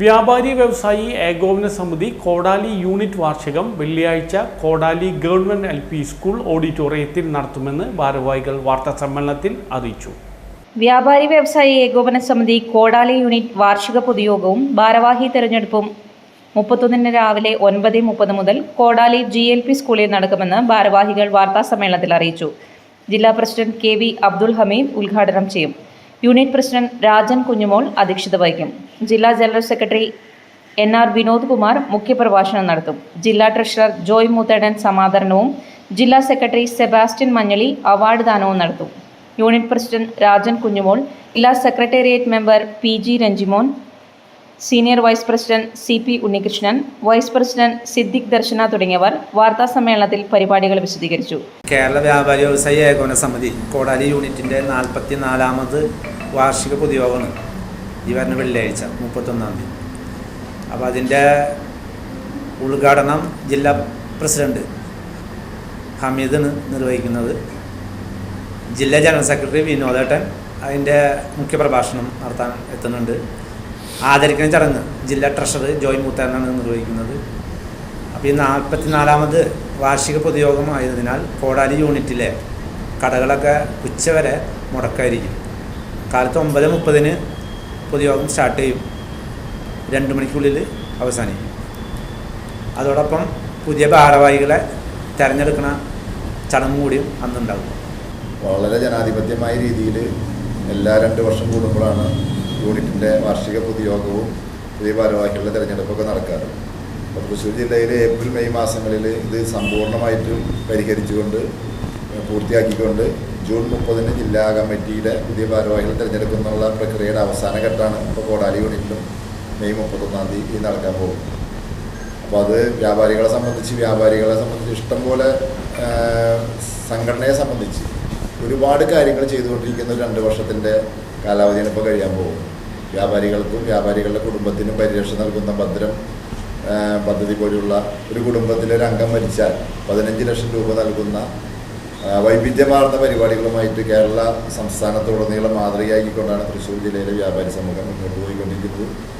വ്യാപാരി വ്യവസായി ഏകോപന സമിതി കോടാലി യൂണിറ്റ് വാർഷികം വെള്ളിയാഴ്ച കോടാലി ഗവൺമെന്റ് എൽ പി സ്കൂൾ ഓഡിറ്റോറിയത്തിൽ നടത്തുമെന്ന് ഭാരവാഹികൾ വാർത്താ സമ്മേളനത്തിൽ അറിയിച്ചു. വ്യാപാരി വ്യവസായി ഏകോപന സമിതി കോടാലി യൂണിറ്റ് വാർഷിക പൊതുയോഗവും ഭാരവാഹി തെരഞ്ഞെടുപ്പും മുപ്പത്തൊന്നിന് രാവിലെ ഒൻപത് മുപ്പത് മുതൽ കോടാലി ജി എൽ പി സ്കൂളിൽ നടക്കുമെന്ന് ഭാരവാഹികൾ വാർത്താ സമ്മേളനത്തിൽ അറിയിച്ചു. ജില്ലാ president K V Abdul Hameed ഉദ്ഘാടനം ചെയ്യും. യൂണിറ്റ് പ്രസിഡന്റ് രാജൻ കുഞ്ഞുമോൾ അധ്യക്ഷത വഹിക്കും. ജില്ലാ general secretary N R Vinod Kumar മുഖ്യപ്രഭാഷണം നടത്തും. ജില്ലാ ട്രഷറർ ജോയ് മൂത്തേടൻ സമാദരണവും ജില്ലാ സെക്രട്ടറി സെബാസ്റ്റ്യൻ മഞ്ഞളി അവാർഡ് ദാനവും നടത്തും. യൂണിറ്റ് പ്രസിഡന്റ് രാജൻ കുഞ്ഞുമോൾ ജില്ലാ secretariat member P G Ranjimon senior vice president C P Unnikrishnan vice president Siddique Darshana തുടങ്ങിയവർ വാർത്താ സമ്മേളനത്തിൽ പരിപാടികൾ വിശദീകരിച്ചു. കേരള വ്യാപാരി വ്യവസായി ഏകോപന സമിതി കോടാലി യൂണിറ്റിന്റെ നാൽപ്പത്തിനാലാമത് വാർഷിക പൊതുയോഗമാണ്. ഈ വരുന്ന വെള്ളിയാഴ്ച മുപ്പത്തൊന്നാം തീയതി. അപ്പോൾ അതിന്റെ ഉദ്ഘാടനം ജില്ലാ പ്രസിഡന്റ് ഹമീദാണ് നിർവഹിക്കുന്നത് ജില്ലാ ജനറൽ സെക്രട്ടറി വിനോദേട്ടൻ അതിന്റെ മുഖ്യപ്രഭാഷണം നടത്താൻ എത്തുന്നുണ്ട്. ആദരിക്കുന്ന ചടങ്ങ് ജില്ലാ ട്രഷറർ ജോയിൻ മൂത്താനാണ് നിർവഹിക്കുന്നത്. അപ്പോൾ ഈ നാൽപ്പത്തിനാലാമത് വാർഷിക പൊതുയോഗമായതിനാൽ കോടാലി യൂണിറ്റിലെ കടകളൊക്കെ ഉച്ചവരെ മുടക്കായിരിക്കും. കാലത്ത് ഒമ്പത് മുപ്പതിന് പൊതുയോഗം സ്റ്റാർട്ട് ചെയ്യും. രണ്ട് മണിക്കുള്ളിൽ അവസാനിക്കും. അതോടൊപ്പം പുതിയ ഭാരവാഹികളെ തിരഞ്ഞെടുക്കുന്ന ചടങ്ങ് കൂടിയും അന്നുണ്ടാകും വളരെ ജനാധിപത്യമായ രീതിയിൽ എല്ലാ രണ്ട് വർഷം കൂടുമ്പോഴാണ് യൂണിറ്റിന്റെ വാർഷിക പൊതുയോഗവും പുതിയ ഭാരവാഹികളുടെ തിരഞ്ഞെടുപ്പൊക്കെ നടക്കാറ്. അപ്പോൾ തൃശ്ശൂർ ജില്ലയിൽ ഏപ്രിൽ മെയ് മാസങ്ങളിൽ ഇത് സമ്പൂർണമായിട്ടും പരിഹരിച്ചുകൊണ്ട് പൂർത്തിയാക്കിക്കൊണ്ട് ജൂൺ മുപ്പതിന് ജില്ലാ കമ്മിറ്റിയുടെ പുതിയ ഭാരവാഹികൾ തിരഞ്ഞെടുക്കുന്നുള്ള പ്രക്രിയയുടെ അവസാന ഘട്ടമാണ് ഇപ്പോൾ കോടാലി യൂണിറ്റിലും മെയ് മുപ്പത്തൊന്നാം തീയതി നടക്കാൻ പോകും അപ്പോൾ അത് വ്യാപാരികളെ സംബന്ധിച്ച് വ്യാപാരികളെ സംബന്ധിച്ച് ഇഷ്ടംപോലെ സംഘടനയെ സംബന്ധിച്ച് ഒരുപാട് കാര്യങ്ങൾ ചെയ്തുകൊണ്ടിരിക്കുന്ന ഒരു രണ്ട് വർഷത്തിന്റെ കാലാവധിയാണ് ഇപ്പോൾ കഴിയാൻ പോകും വ്യാപാരികൾക്കും വ്യാപാരികളുടെ കുടുംബത്തിനും പരിരക്ഷ നൽകുന്ന ഭദ്രം പദ്ധതി പോലുള്ള ഒരു കുടുംബത്തിലെ മരിച്ചാൽ പതിനഞ്ച് ലക്ഷം രൂപ നൽകുന്ന വൈവിധ്യമാർന്ന പരിപാടികളുമായിട്ട് കേരള സംസ്ഥാനത്തുടനീളം മാതൃകയാക്കിക്കൊണ്ടാണ് തൃശ്ശൂർ ജില്ലയിലെ വ്യാപാരി സമൂഹം മുന്നോട്ട് പോയിക്കൊണ്ടിരിക്കുന്നത്.